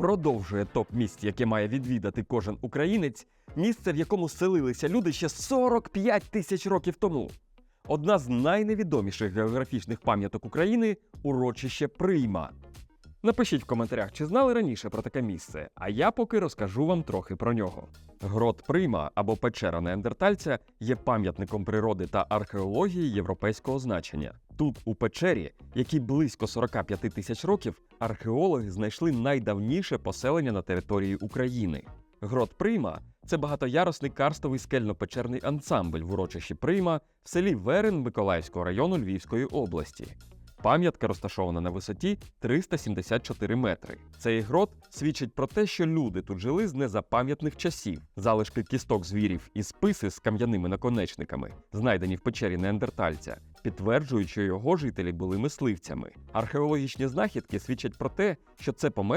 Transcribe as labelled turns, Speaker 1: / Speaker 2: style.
Speaker 1: продовжує топ місць, яке має відвідати кожен українець, місце, в якому селилися люди ще 45 тисяч років тому. Одна з найневідоміших географічних пам'яток України урочище Прийма. Напишіть в коментарях, чи знали раніше про таке місце, а я поки розкажу вам трохи про нього. Грот Прима або печера неандертальця є пам'ятником природи та археології європейського значення. Тут, у печері, якій близько 45 тисяч років, археологи знайшли найдавніше поселення на території України. Грот Прима це багатоярусний карстовий скельно-печерний ансамбль в урочищі Прима в селі Верен Миколаївського району Львівської області. Пам'ятка розташована на висоті 374 метри. Цей грот свідчить про те, що люди тут жили з незапам'ятних часів. Залишки кісток звірів і списи з кам'яними наконечниками, знайдені в печері неандертальця, підтверджують, що його жителі були мисливцями. Археологічні знахідки свідчать про те, що це помешкання